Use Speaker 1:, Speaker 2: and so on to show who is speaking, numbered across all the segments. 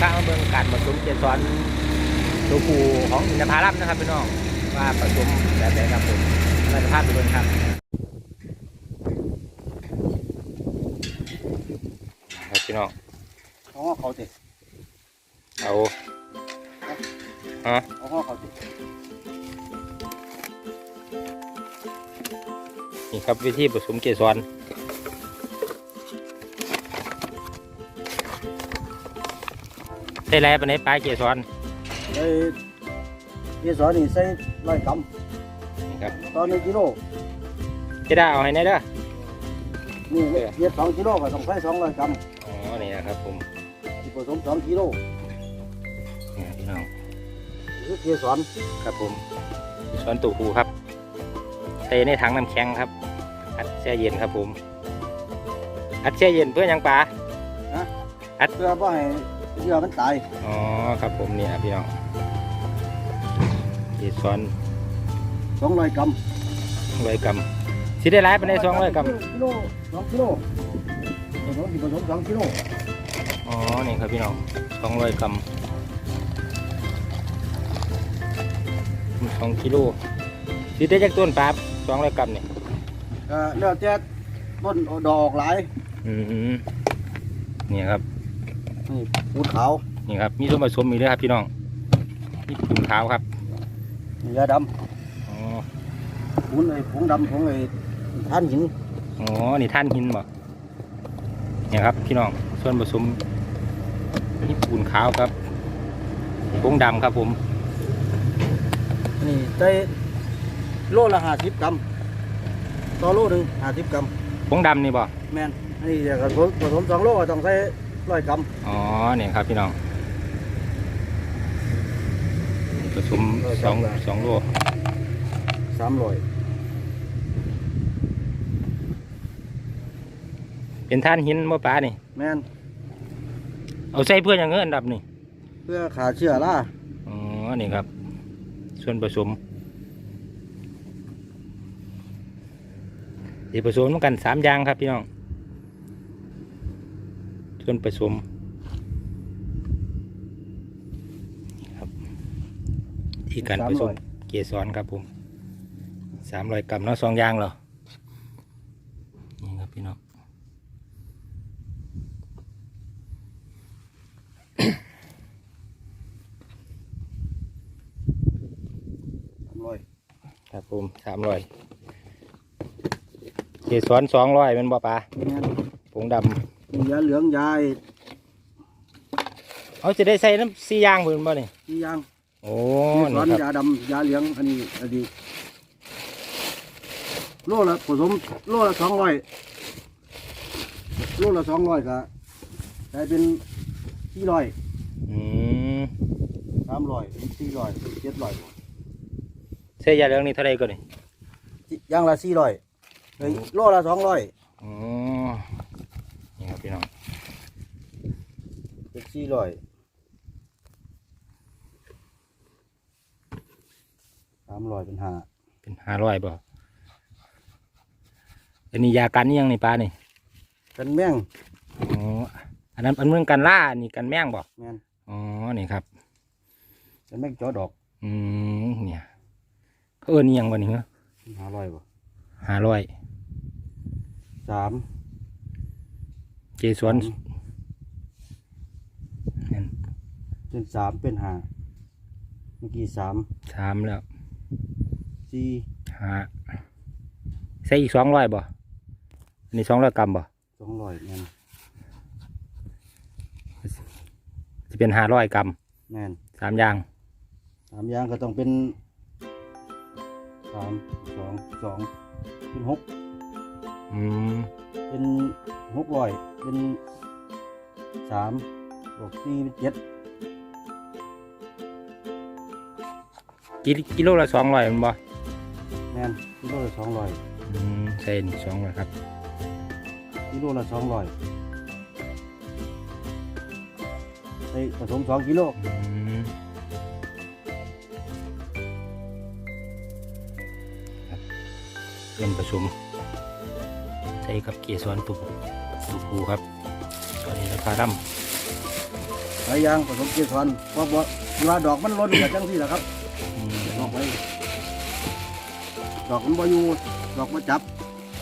Speaker 1: พามาเบิ่งการผสมเกสรตัวผู้ของอินทผลัมนะครับพี่น้องว่าผสมแบบไหนครับผมเราจะพาไปเบิ่งครับครับพี่น้อง
Speaker 2: เอาห้อเขาติ
Speaker 1: เอาฮะ
Speaker 2: เอาห้อเขาติ
Speaker 1: นี่ครับวิธีผสมเกสร ได้แล้วปานไหนปลาเกสร
Speaker 2: ใส่เกสรนี่ใส่ร้อยกรัม
Speaker 1: นี่ครับ
Speaker 2: ตอนหนึ่งกิโล
Speaker 1: จะได้เอาให้แน่เด้อ
Speaker 2: นี่เทียบสองกิโลก็ต้องใส่สองร้อยกรัม
Speaker 1: อ๋อนี่นะครับผม
Speaker 2: ที่ผสมสองกิโล
Speaker 1: นี่พี่น้อง
Speaker 2: คือเกสร
Speaker 1: ครับผมสวนตู่ภูครับใส่ในถังน้ำแข็งครับ อัดแช่เย็นครับผม อัดแช่เย็นเพื่อหยังปลา
Speaker 2: เพื่อว่าให้ เยื่อมันตาย
Speaker 1: อ๋อครับผมนี่นะพี่น้องเกสร
Speaker 2: สองร้อยกรัม
Speaker 1: ร้อยกรัมสิได้ร้ายไปในสองร้อยกรัม
Speaker 2: กิโลสองกิโลผสมที่ผสมสองกิโล
Speaker 1: อ๋อนี่ครับพี่น้องสองร้อยกรัมสองกิโลสิได้จากต้นปลาสองร้อยกรัมนี่
Speaker 2: ก็แล้วแต่ต้นดอกหลาย
Speaker 1: อืมนี่ครับ
Speaker 2: นี่ปูดขาว
Speaker 1: นี่ครับมีส่วนผสมอีกด้วยครับพี่น้องนี่ถุงขาวครับ
Speaker 2: นี่ยาด
Speaker 1: อ๋อำ
Speaker 2: ปูนไอ้ผงดำผงไอ้ท่านหิน
Speaker 1: อ๋อนี่ท่านหินบ่เนี่ยครับพี่น้องส่วนผสมนี่ปูนขาวครับผงดำครับผม
Speaker 2: นี่ใส่โลละห้าสิบกรัมต่อโลหนึ่งห้าสิบกรัม
Speaker 1: ผงดำนี่บ่
Speaker 2: แมนอันนี้จะผสมผสมสองโลก็ต้องใส่ ร้อยกรัม
Speaker 1: อ๋อเนี่ยครับพี่น้องผสมสองสองโล
Speaker 2: สามร้อย
Speaker 1: เป็นท่านหินบ่ปลานี่
Speaker 2: แมน
Speaker 1: เอาใส่เพื่ออย่างเงี้ยอันดับนี่
Speaker 2: เพื่อขาเชื้อรา
Speaker 1: อ๋อนี่ครับ ส่วนผสมเดี๋ยวผสมกันสามอย่างครับพี่น้อง ส่วนผสมนี่ครับที่การผสมเกสรครับผมสามร้อยกรัมเนาะสองอย่างเหรอนี่ครับพี่น้อง
Speaker 2: สามร้อย
Speaker 1: ครับผมสามร้อยเกสรสองร้อยเป็นบ่ปลา
Speaker 2: แมน
Speaker 1: ผงด
Speaker 2: มี ยาเหลืองยาไอ้ำ
Speaker 1: เอาจะได้ใส่น้ำสี่อย่างเพิ่นบ่นี่
Speaker 2: ที่ยาง
Speaker 1: โอ้
Speaker 2: เกส
Speaker 1: นี่
Speaker 2: ร
Speaker 1: ครับ
Speaker 2: ยาดำยาเหลืองอันนี้อันนี้โลละผสมโลละสองร้อยโลละสองร้อยก็ได้เป็นสี่ร้อย
Speaker 1: อืม
Speaker 2: สามร้อยสี่ร้อยเจ็ดร้อย
Speaker 1: ใส่ยาเหลืองนี่เท่าไรก็นี่
Speaker 2: ย่างละสี่ร้อยโลละสองร้อย
Speaker 1: อ๋อนี่ครับพี่น้อง
Speaker 2: เป็น สี่ร้อยสามร้อยเป็นห้า
Speaker 1: เป็นห้าร้อยบ่อันนี้ยากันนี่ยังนี่ปลานี่
Speaker 2: เป็นแมง
Speaker 1: อ๋ออันนั้นอันเมืองกันล่าอันนี่กันแม่งบ่
Speaker 2: แมน
Speaker 1: อ๋อนี่ครับ
Speaker 2: เป็นแมงจอดอก
Speaker 1: อืมเนี่ยเขาเอิ้นอิหยังบ่นี่เหรอ
Speaker 2: ห้าร้อยบ่
Speaker 1: ห้าร้อย
Speaker 2: สาม
Speaker 1: เกสรนั่น
Speaker 2: เป็นสามเป็นห้าเมื่อกี้สาม
Speaker 1: สามแล้ว
Speaker 2: สี่
Speaker 1: ห้าใส่อีกสองร้อยบ่อันนี้สองร้อยกรัมบ่
Speaker 2: สองร้อยแมน
Speaker 1: จะเป็นห้าร้อยกรัม
Speaker 2: แมน
Speaker 1: สามอย่าง
Speaker 2: สามอย่างก็ต้องเป็นสามสองสองเป็นหก
Speaker 1: อืม
Speaker 2: เป็นหกร้อยเป็นสามบวกสี่เป็นเจ็ด
Speaker 1: กิกิโลละสองร้อยมันบ่
Speaker 2: แมนกิโลละสองร้อย
Speaker 1: อืมใส่นี่สองร้อยครับ
Speaker 2: กิโลละสองร้อยใส่ผสมสองกิโล
Speaker 1: อืมครับส่วนผสมใส่กับเกสรตุกตุกผูครับตอนนี้ราคาดำ
Speaker 2: ลายยางผสมเกสรเพราะว่าเวลาดอกมันล้นกับจังที่แหละครับ ดอกมันบ่อยู่ดอกมาจับ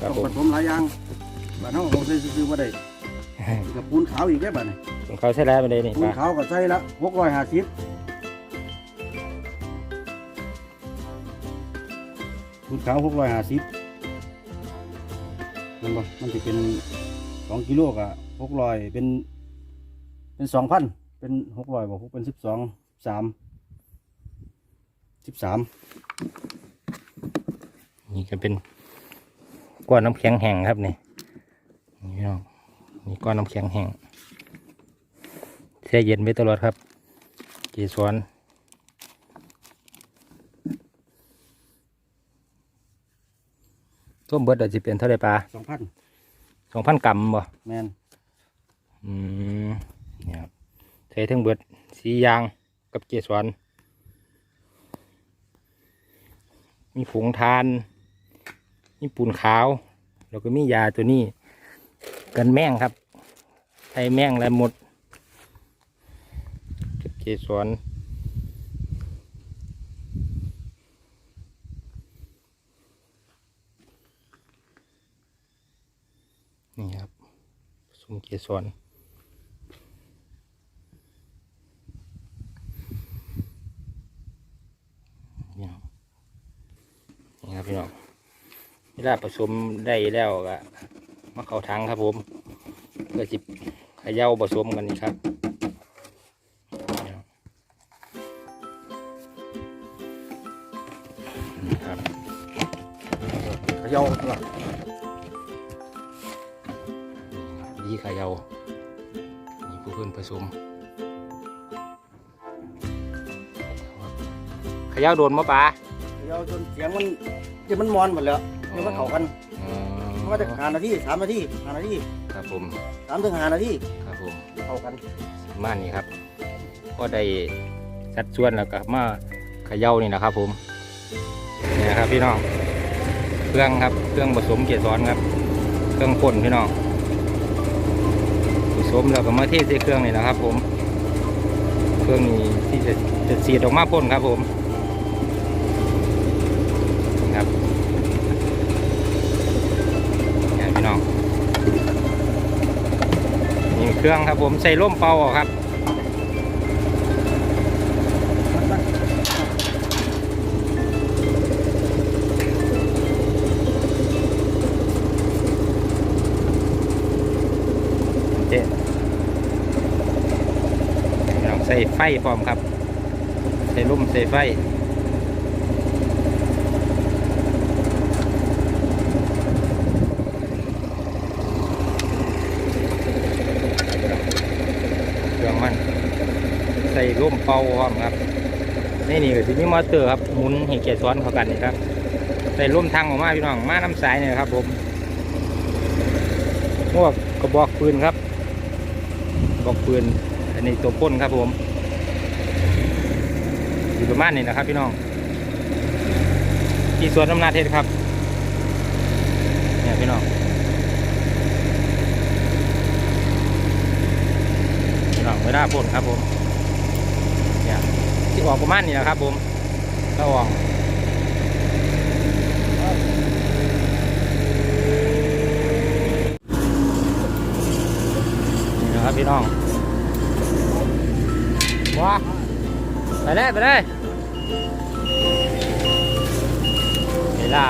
Speaker 1: ครับ
Speaker 2: ต้อง
Speaker 1: ผ
Speaker 2: ผม สมหลายอย่างบ้านเฮาเอาใส่ซื้อๆบ่ได้กับปูนขาวอีกแค่บ้านนี่
Speaker 1: ของเขาใช้แล้วไปเลยนี่
Speaker 2: ปูน
Speaker 1: ปลา
Speaker 2: ขาวก็ใส่ละ650ปูนขาว650มันบ่มันจะเป็น2กิโลก็600เป็น เป็น2,000เป็น600บ่เป็น12 3 13
Speaker 1: นี่ก็เป็นก้อนน้ำแข็งแห้งครับนี่นี่พี่น้องนี่ก้อนน้ำแข็งแห้งแช่เย็นไว้ตลอดครับเกสรต้มเบิดอาจจะเป็นเท่าไรปลา
Speaker 2: 2,000
Speaker 1: สองพันกรัมบ่
Speaker 2: แม่น
Speaker 1: อืมเนี่ยครับใช้ทั้งเบิดสียางกับเกสรมีผงทาน มีปูนขาว แล้วก็มียาตัวนี้ กันแมงครับ ไทยแมงและหมดกับเกสรนี่ครับสมเกสรนี่ครับนี่ครับพี่น้องเว ลาผสมได้แล้วก็มาเข้าถังครับผมเพื่อจิบขย่าผสมกันนี่ครับนี่ครับนี่ครับ
Speaker 2: เขย่าตัว
Speaker 1: ยี่ขายาวนี่ผู้เพื่อนผสมขายาวโดนมะปลา
Speaker 2: เขย่าจนเสียงมันจะมันมอนหมดแล้ว เดี๋ยวมันเข้ากัน
Speaker 1: อ๋อ
Speaker 2: มันก็จะหานาทีสามนาทีหานาที
Speaker 1: ครับผม
Speaker 2: สามถึงหานาที
Speaker 1: ครับผม
Speaker 2: เข้ากัน
Speaker 1: ประมาณนี้ครับ ก็ได้สัดส่วนแล้วก็มาเขย่านี่นะครับ ผมนี่นะครับพี่น้องเครื่องครับเครื่องผสมเกสรครับ เครื่องพ่นพี่น้องผสมแล้วก็มาเทใส่เครื่องนี่นะครับ ผม เครื่องนี้ที่จะจะสีดออกมาพ่นครับ ผม เครื่องครับผมใส่ร่มเป่าออกครับเจ๊พี่น้องใส่ไฟพร้อมครับ ใส่ลุ่มใส่ไฟ เครื่องมัน ใส่ร่มเป่าพร้อมครับนี่นี่สิมีมอเตอร์ครับหมุนให้แกซ้อนเข้ากันนี่ครับใส่ร่มทางออกมาพี่น้องมาน้ำสายเนี่ยครับ ผมพวกกระบอกปืนครับกระบอกปืนอันนี้ตัวพ่นครับผมอยู่ประมาณนี้นะครับ พี่น้องที่สวนน้ำนาเทศครับเนี่ยพี่น้องพี่น้องไม่ได้พ่นครับผม ออกประมาณนี้นะครับผมระวังนี่นะครับพี่น้องว้าไปเลยไปเลยเวลา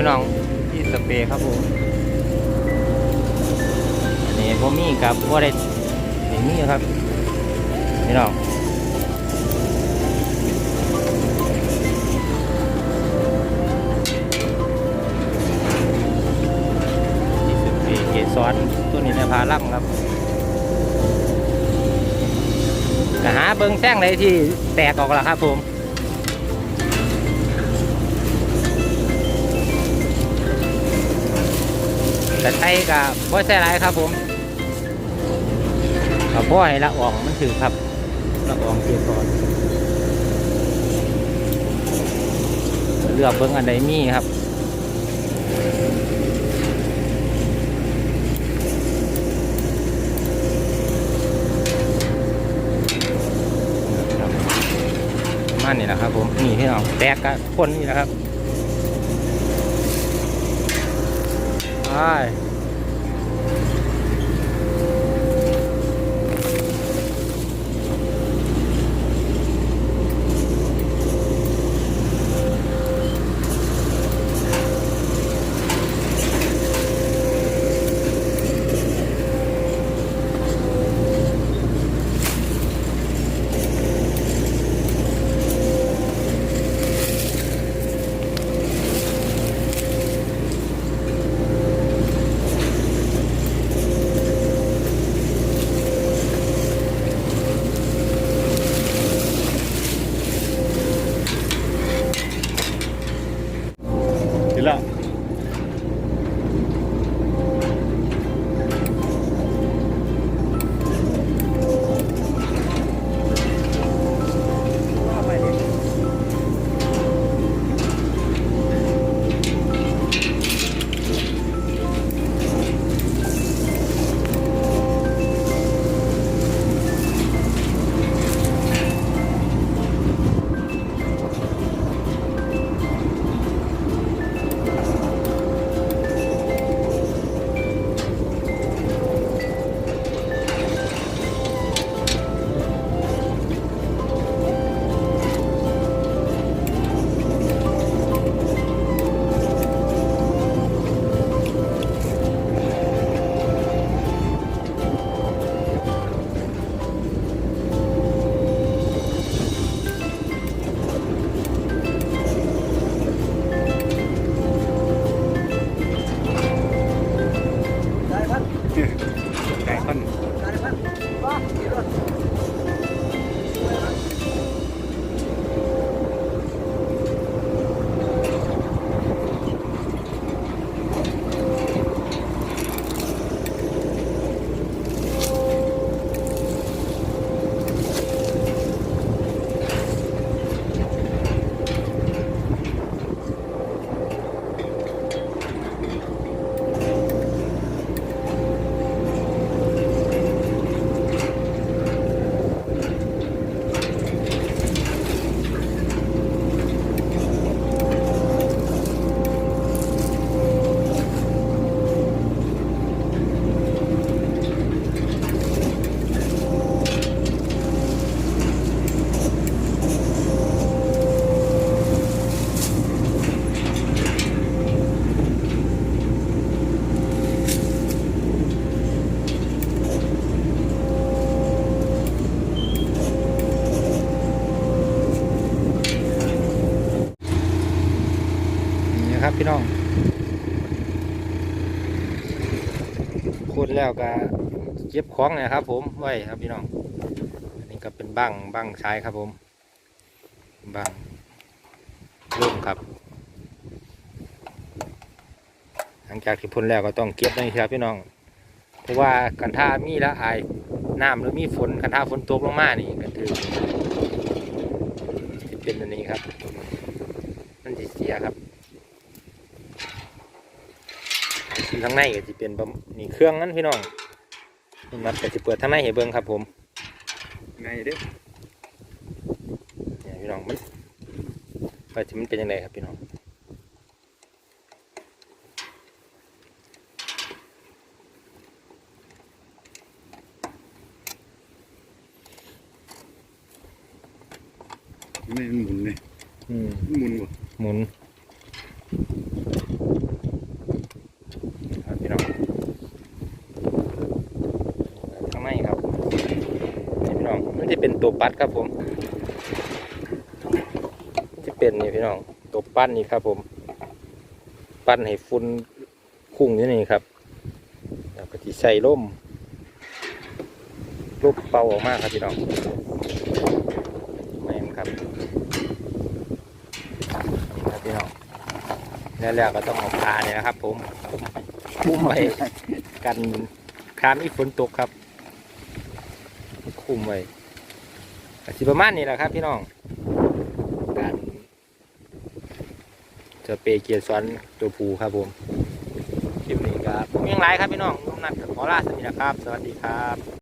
Speaker 1: พี่น้องที่สเปรย์ครับผมอันนี้ผมมีกับว่าได้ไม่มีครับพี่น้องที่สุดที่เกสรตัวนี้ในพาล่ำครับหาเบิงแซงเลยที่แตกออกแล้วครับผม แต่ไทยกับพ่อใส่ไรครับผมกับพ่อให้ละอองมันถือครับละอองเกียร์ก่อนเลือกเบิ้งอันใดมีครับครับประมาณนี้แหละครับผมนี่พี่น้องแตกกับคนนี่แหละครับ ไนี่ครับพี่น้องคูดแล้วก็เก็บของนะครับ ผมไว้ครับพี่น้องอันนี้ก็เป็นบังบังใช้ครับผมบังร่มครับ หลังจากที่พ้นแล้วก็ต้องเก็บนี่ครับพี่น้องเพราะว่ากันท่ามีละอายน้ำหรือมีฝนกันท่าฝนตกลงมานี่ก็ถือเป็นอันนี้ครับ มันจะเสียครับ ที่ข้างในก็จะเป็นประมนี่เครื่องนั้นพี่น้องนี่นัดก็จะเปิดข้างในให้เบิ่งครับ ผม
Speaker 2: ไงเด้อ
Speaker 1: เนี่ยพี่น้องมันว่าจะมันเป็นยังไงครับพี่น้อง
Speaker 2: ไม่มันหมุนเลย
Speaker 1: อืม
Speaker 2: หมุนบ่
Speaker 1: หมุนครับพี่น้องข้างในครับนี่พี่น้องมันจะเป็น ตัวปัดครับผมมันจะเป็นนี่พี่น้อง ตัวปั้นนี่ครับผม ปั้นให้ฝุ่นคุ้งอยู่นี่ครับแล้วก็จะใส่ร่มลูกเป่าออกมาครับพี่น้องไม่ครับนี่ครับพี่น้องแล้วแล้วก็ต้องเอาปลาเนี่ยนะครับ ผมคุ้มไว้กันคามมีฝนตกครับ คุมไว้ ก็สิประมาณนี้แหละครับ พี่น้องการจะเปย์เกียร์ซ้อนตัวผูครับผมคลิปนี้ครับผมยังไรครับพี่น้องนุ่มนัดกับหมอลาสมินะครับ สวัสดีครับ